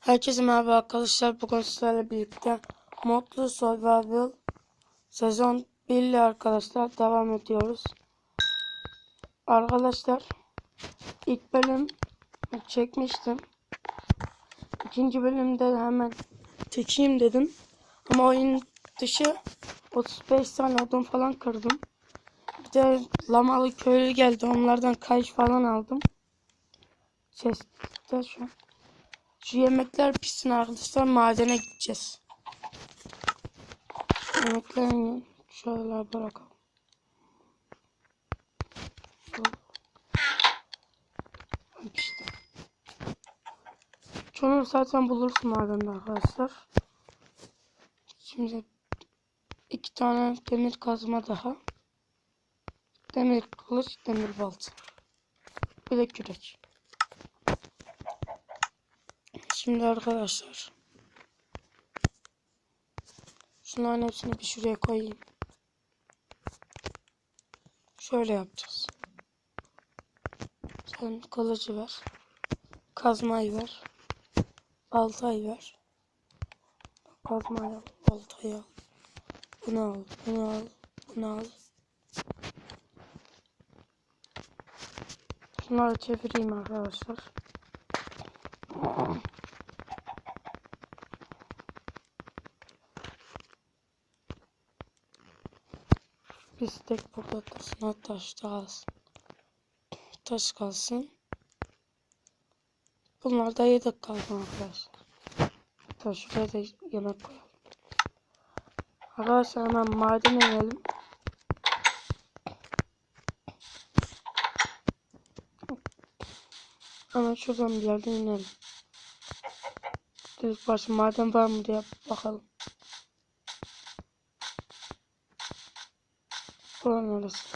Herkese merhaba arkadaşlar. Bugün sizlerle birlikte Modlu Survival sezon 1 ile arkadaşlar devam ediyoruz. Arkadaşlar ilk bölüm çekmiştim. İkinci bölümde hemen çekeyim dedim. Ama oyun dışı 35 tane odun falan kırdım. Bir de lamalı köylü geldi. Onlardan kayış falan aldım. Chest'te şu an. Şu yemekler pişsin arkadaşlar. Madene gideceğiz. Yemeklerini şöyle bırakalım. Çoğunu zaten buluruz madende arkadaşlar. Şimdi iki tane demir kazma daha. Demir kılıç, demir balta. Bir de kürek. Şimdi arkadaşlar. Şunların hepsini bir şuraya koyayım. Şöyle yapacağız. Sen kılıcı ver. Kazmayı ver. Baltayı ver. Kazmayı al. Baltayı al. Bunu al. Bunu al. Bunu al. Şunları çevireyim arkadaşlar. Bir tek burada dursun. Hatta kalsın. Taş kalsın. Bunlar da yedek kalsın arkadaşlar. Hatta şuraya da yemek koyalım. Arkadaşlar hemen maden inelim. Hemen şuradan bir yerden inelim. Direkt başı maden var mı diye bakalım. Buranın neresi?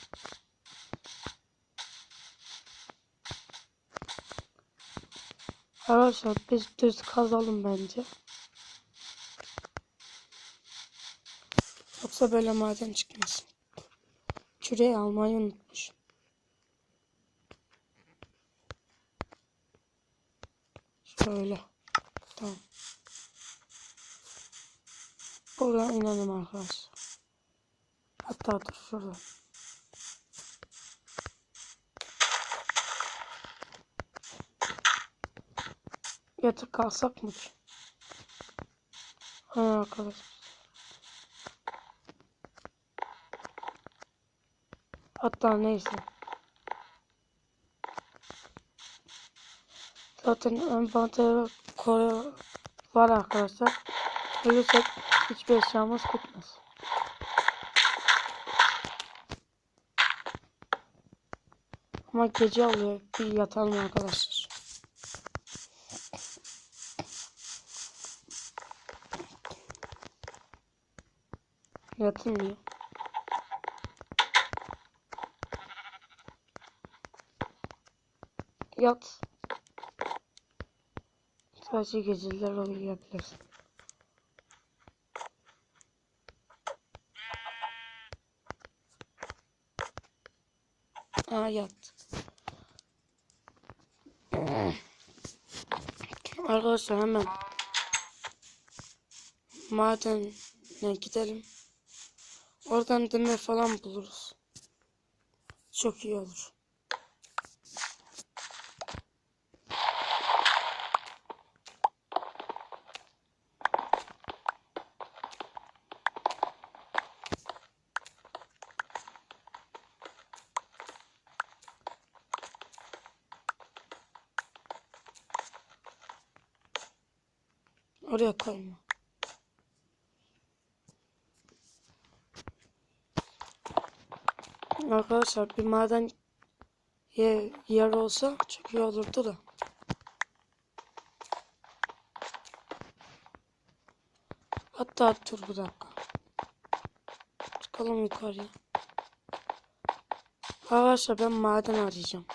Arkadaşlar biz düz kazalım bence. Yoksa böyle maden çıkmasın. Küreği almayı unutmuşum. Şöyle. Tamam. Buradan inelim arkadaşlar. Hatta dur şurada. Yatıp kalsak mı ki? Ha arkadaş. Hatta neyse. Zaten envanteri koru var arkadaşlar. Ölürsek hiçbir eşyamız gitmez. Ama gece oluyor. Bir yatalım arkadaşlar. Yatılmıyor. Yat. Sadece geceler uyuyabilirsin. Aa yat. Arkadaşlar hemen madene gidelim. Oradan demir falan buluruz. Çok iyi olur. Oraya koyma. Arkadaşlar bir maden yer, yer olsa çok iyi olurdu da. Hatta dur bir dakika. Çıkalım yukarıya. Arkadaşlar ben maden arayacağım.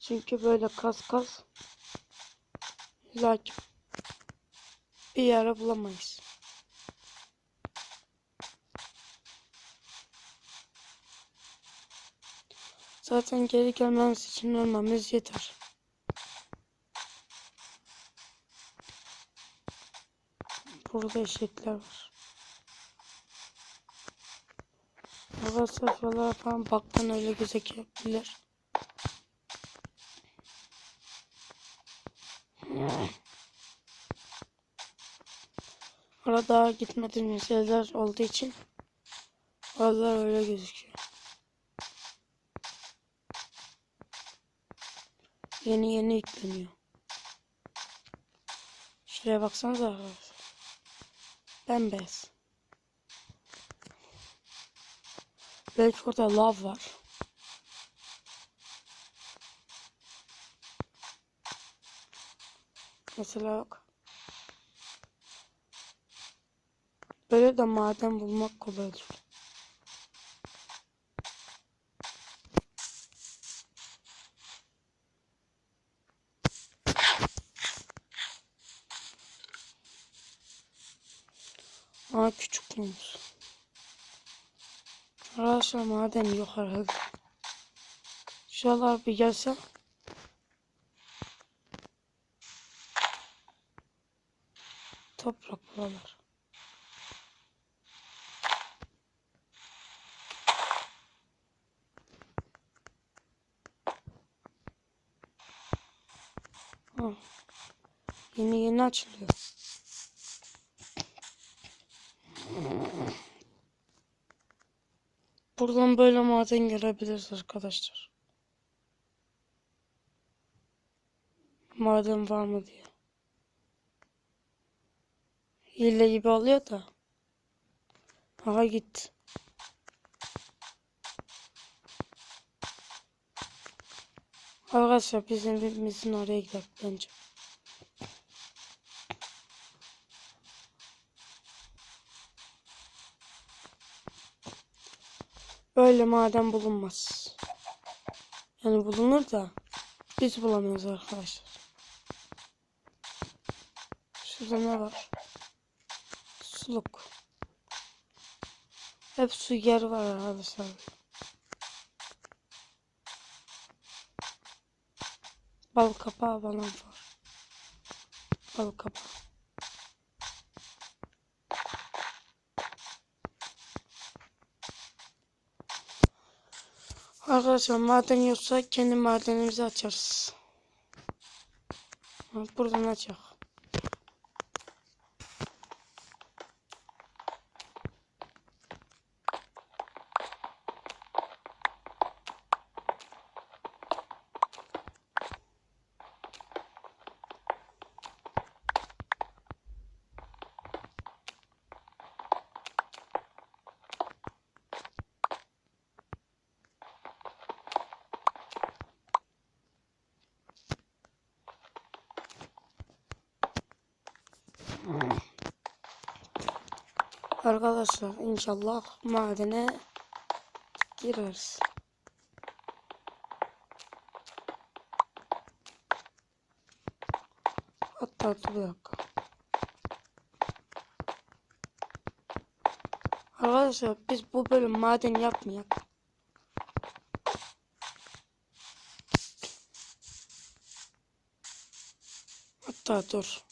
Çünkü böyle kas kas Lakin bir ara bulamayız. Zaten geri gelmemiz için ölmemiz yeter. Burada eşekler var. Burada falan baktan öyle gözükebilir. Arada gitmediğimiz yerler olduğu için oralar öyle gözüküyor. Yeni yeni yükleniyor. Şuraya baksanıza arkadaşlar. Bembeyaz. Belki orada lav var. Bak. Böyle de maden bulmak kolay olur. Aa küçük domuz. Arkadaşlar maden yok herhalde. Şuralar bir gelse. Toprak buralar. Yeni yeni açılıyor. Buradan böyle maden görebiliriz arkadaşlar. Maden var mı diye. Hile gibi oluyor da. Aha git. Arkadaşlar bizim evimizin oraya gidelim bence. Böyle maden bulunmaz. Yani bulunur da biz bulamıyoruz arkadaşlar. Şurada ne var? Suluk. Hep su yer var arkadaşlar. Bal kapağı falan var. Bal kapağı. Arkadaşlar maden yoksa kendi madenimizi açarız. Buradan açak. Arkadaşlar inşallah madene gireriz. Hatta bir dakika. Arkadaşlar biz bu bölüm maden yapmayak. Hatta dur.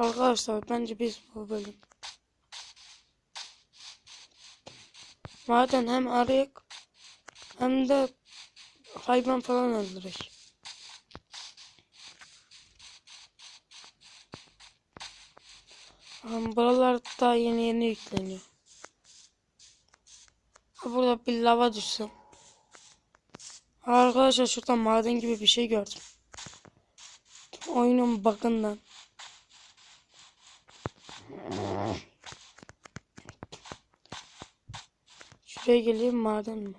Arkadaşlar bence biz bu bölüm maden hem arayık hem de hayvan falan öldürek. Ama Buralar daha yeni yeni yükleniyor. Burada bir lava düşsün. Arkadaşlar şurada maden gibi bir şey gördüm. Oyunun bakından. Şuraya geleyim maden mi?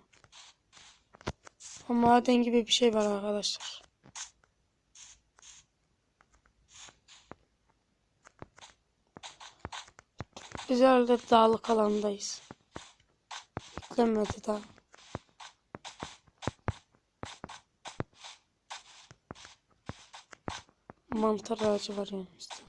Ha, maden gibi bir şey var arkadaşlar. Biz herhalde dağlık alandayız. Yüklenmedi daha. Mantar ağacı var yanımızda.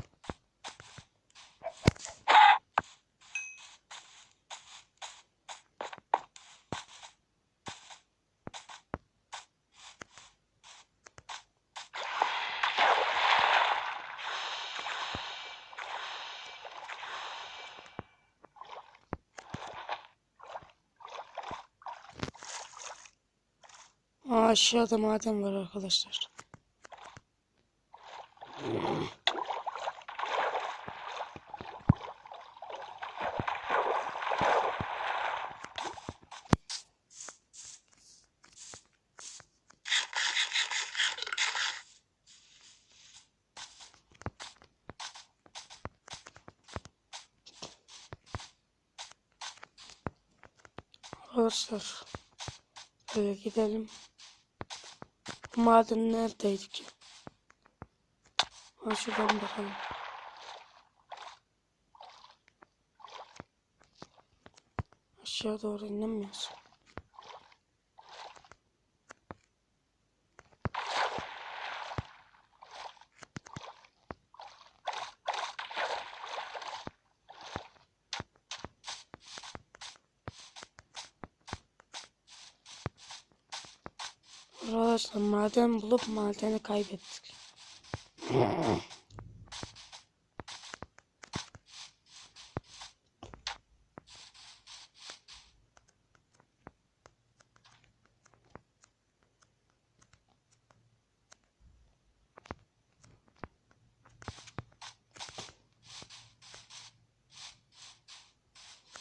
Aa, aşağıda maden var arkadaşlar. Arkadaşlar böyle gidelim. Maden neredeydi ki? Ha şuradan bakalım. Aşağı doğru inemiyoruz. Arkadaşlar maden bulup madeni kaybettik.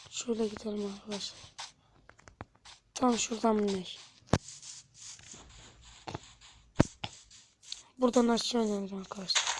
Şöyle gidelim arkadaşlar. Tam şuradan inek. Buradan aşağı inelim arkadaşlar.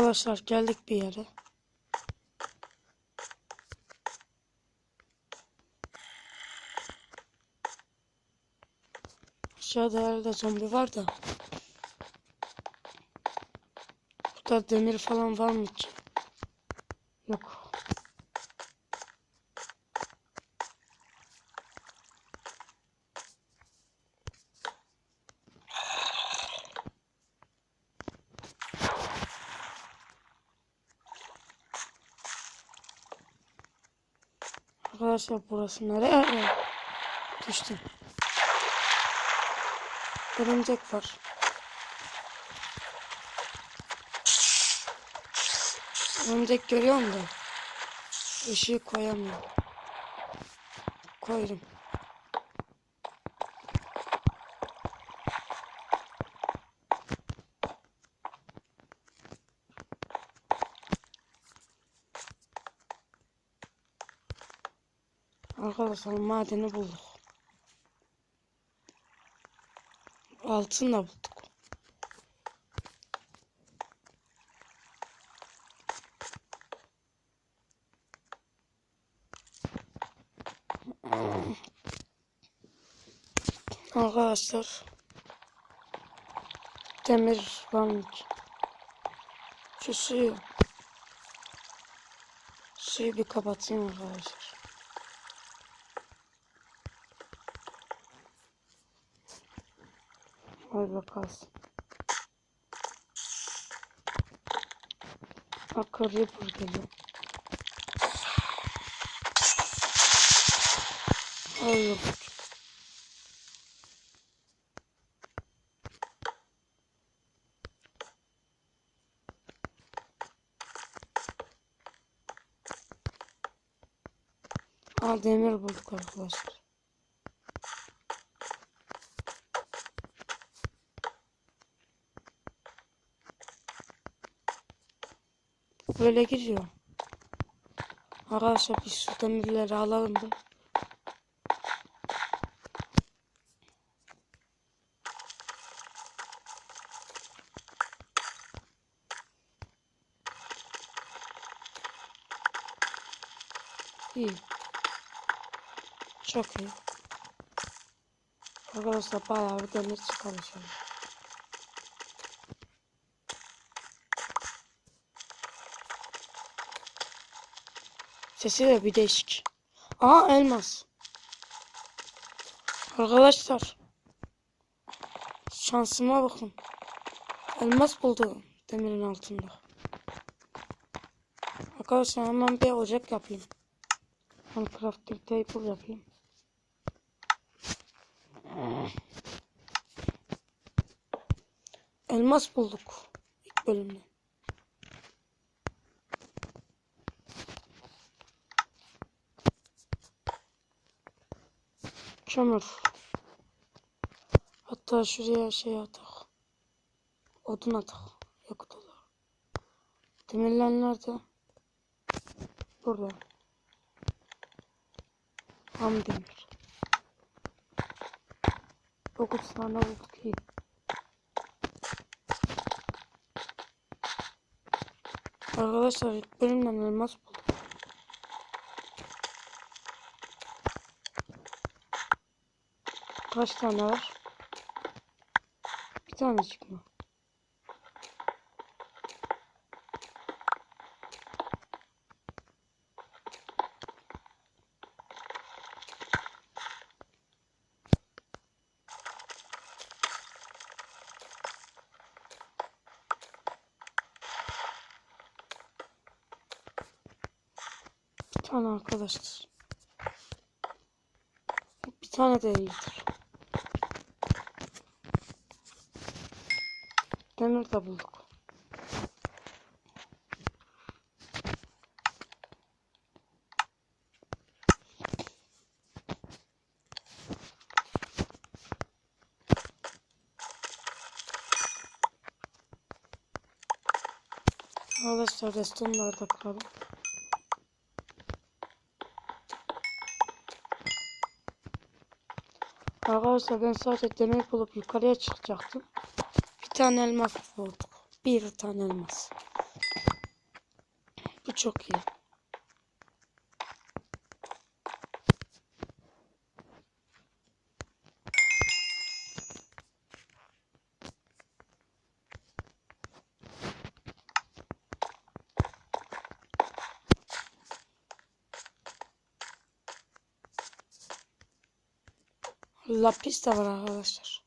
Arkadaşlar geldik bir yere. Aşağıda herhalde zombi var da. Burada demir falan var mı ki? Yok. Arkadaşlar burası nereye? Düştüm. Örümcek var. Örümcek görüyorum da. Işığı koyamıyorum. Koydum. Arkadaşlar madeni bulduk. Altın da bulduk. Arkadaşlar demir varmış. Şu suyu suyu bir kapatayım arkadaşlar. Öyle kalsın. Bak Creeper geliyor. Öyle bak. Aa demir bulduk arkadaşlar. böyle giriyor. Arkadaşlar biz şu demirleri alalım da. İyi. Çok iyi. Arkadaşlar bayağı bir demir çıkarmış. Sesi de bir değişik. Aa elmas. Arkadaşlar. Şansıma bakın. Elmas buldum demirin altında. Arkadaşlar hemen bir ocak yapayım. Hem crafting table yapayım. Elmas bulduk ilk bölümde. Kömür. Hatta şuraya şey atak. Odun atak. Yakıt olarak. Demirler nerede? Burada. Ham demir. 9 tane bulduk iyi. Arkadaşlar ilk bölümden elmas bulduk. Kaç tane var? Bir tane çıkma. Tane arkadaşlar. Bir tane de iyidir. Demir de bulduk. Arkadaşlar restonlarda kuralım. Arkadaşlar ben sadece demir bulup yukarıya çıkacaktım. Tane elmas bulduk. Bir tane elmas. Bu çok iyi. Lapis de var arkadaşlar.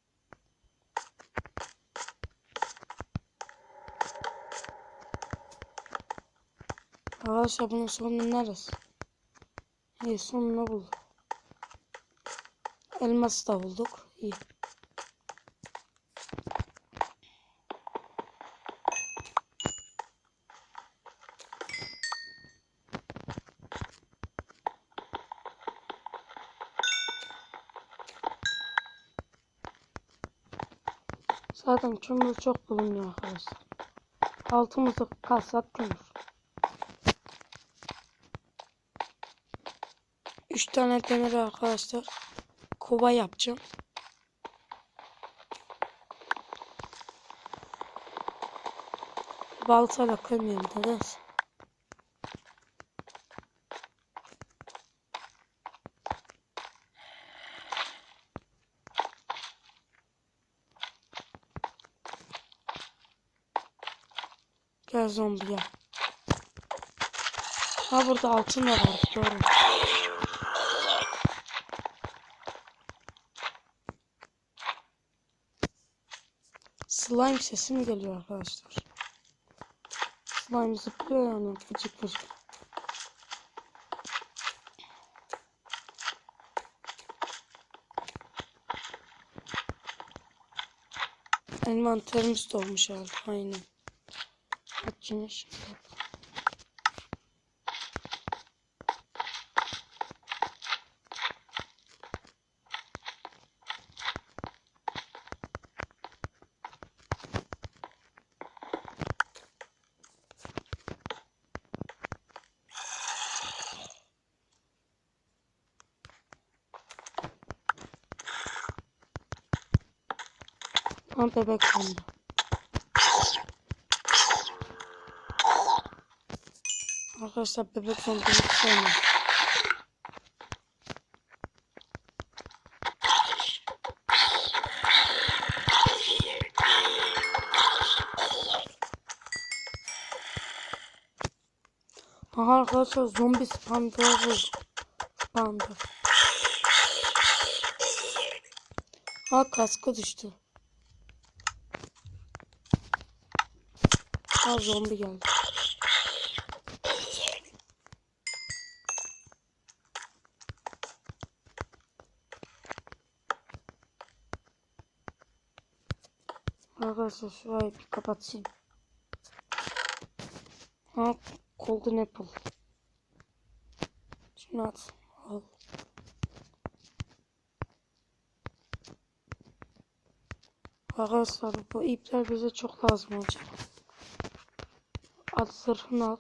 Arkadaşlar bunun sonu neresi? İyi sonunu bulduk. Elması da bulduk. İyi. Zaten kömür çok bulunuyor arkadaşlar. Altımızı kömür. Üç tane demir arkadaşlar. Kova yapacağım. Baltayla kırmıyorum nedense. Gel zombiye. Ha burada altın da var doğru. Slime sesi mi geliyor arkadaşlar? Slime zıplıyor yani gıcık gıcık. Envanterimiz dolmuş herhalde aynen. Açın şimdi. burada bak şimdi. Arkadaşlar bebek zombiyi sevmem. Aha arkadaşlar zombi spandırı spandır. Ha kaskı düştü. Ha zombi geldi. Arkadaşlar şurayı bir kapatayım. Ha golden apple. Şunu at. Al. Arkadaşlar bu ipler bize çok lazım olacak. Al zırhını al.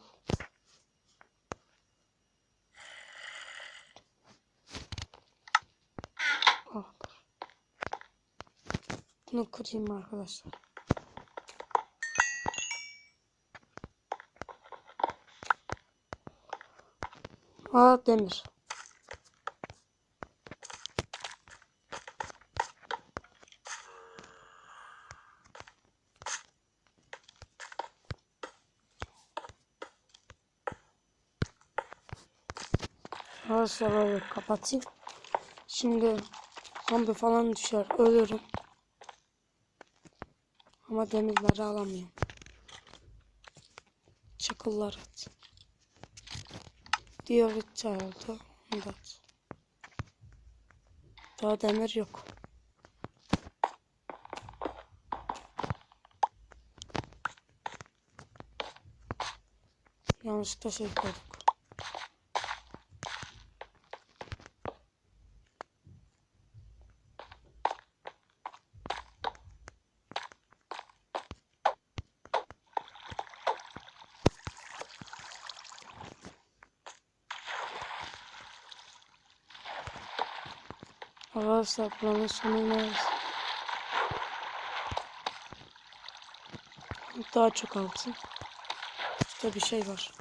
Ah, dur. Bunu kırayım arkadaşlar. Aa demir. Arkadaşlar kapatayım. Şimdi zombi falan düşer ölürüm. Ama demirleri alamıyorum. Çakıllar at. Diyor çağırdı. Onu da at. Daha demir yok. Yanlışlıkla şey koyduk. Arkadaşlar buranın sonu neresi? Daha çok altın. İşte bir şey var.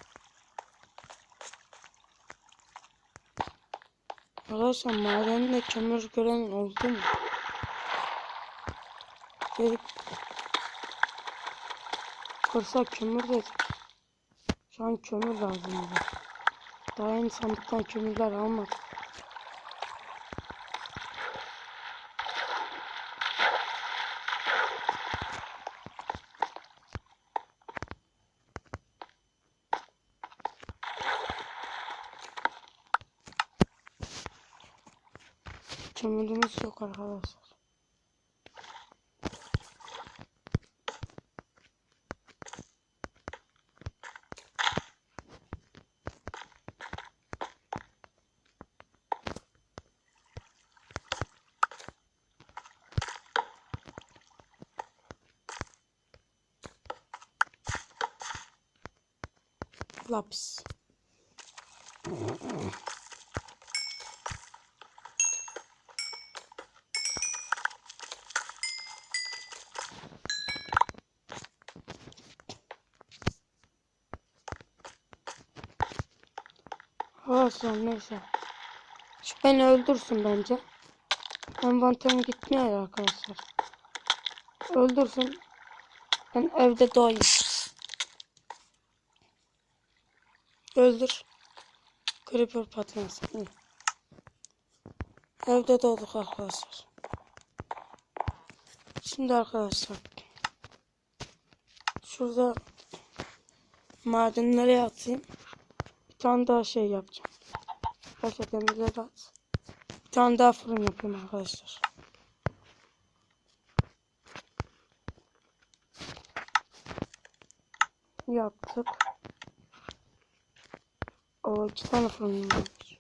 Arkadaşlar madende kömür gören oldu mu? Dedik. Kırsak kömür dedik. Şu an kömür lazım. Daha yeni sandıktan kömürler almadık. Kömürümüz yok arkadaşlar. Lapis. Olsun neyse. Şu beni öldürsün bence. Envanterim gitmiyor arkadaşlar. Öldürsün. Ben evde doğayım. Öldür. Creeper patlasın. Evde doğduk arkadaşlar. Şimdi arkadaşlar. Şurada madenleri atayım. Bir tane daha şey yapacağım. Arkadaşlar demirleri at. Bir tane daha fırın yapayım arkadaşlar. Yaptık. O iki tane fırın varmış.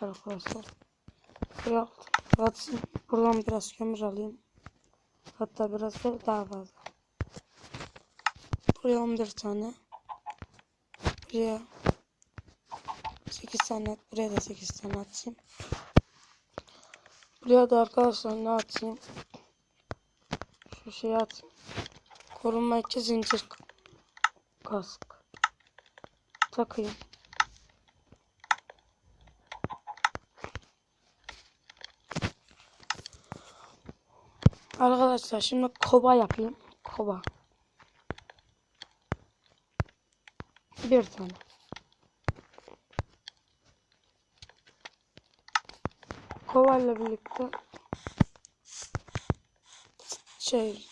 Arkadaşlar. Atsın. Buradan biraz kömür alayım. Hatta biraz da daha fazla. Buraya 11 tane. Buraya 8 tane. Buraya da 8 tane atayım. Buraya da arkadaşlar ne atayım? Şu şeyi atayım. Korunma için zincir kask. Takayım. Arkadaşlar şimdi koba yapayım. Koba. Bir tane. Kovayla birlikte şey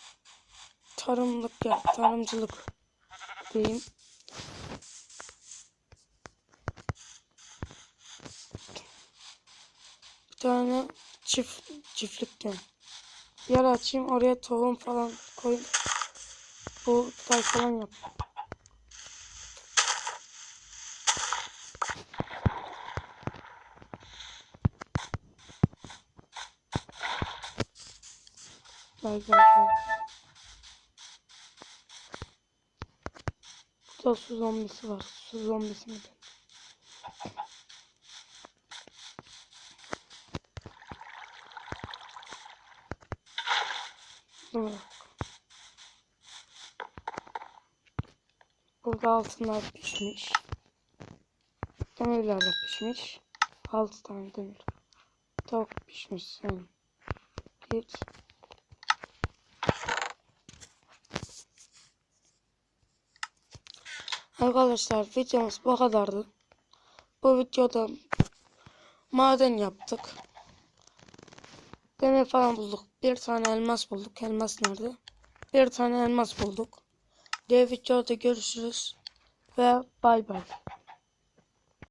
tarımlık ya tarımcılık diyeyim. Bir tane çift çiftlikten yer açayım oraya tohum falan koyup bu tay falan yap. Gel gel Burada su zombisi var. Su zombisi mi? Burada altınlar pişmiş. Demirler de pişmiş. Altı tane demir. Tavuk pişmiş sen. Git. Arkadaşlar videomuz bu kadardı. Bu videoda maden yaptık. Demir falan bulduk. Bir tane elmas bulduk. Elmas nerede? Bir tane elmas bulduk. Diğer videoda görüşürüz. Ve bay bay.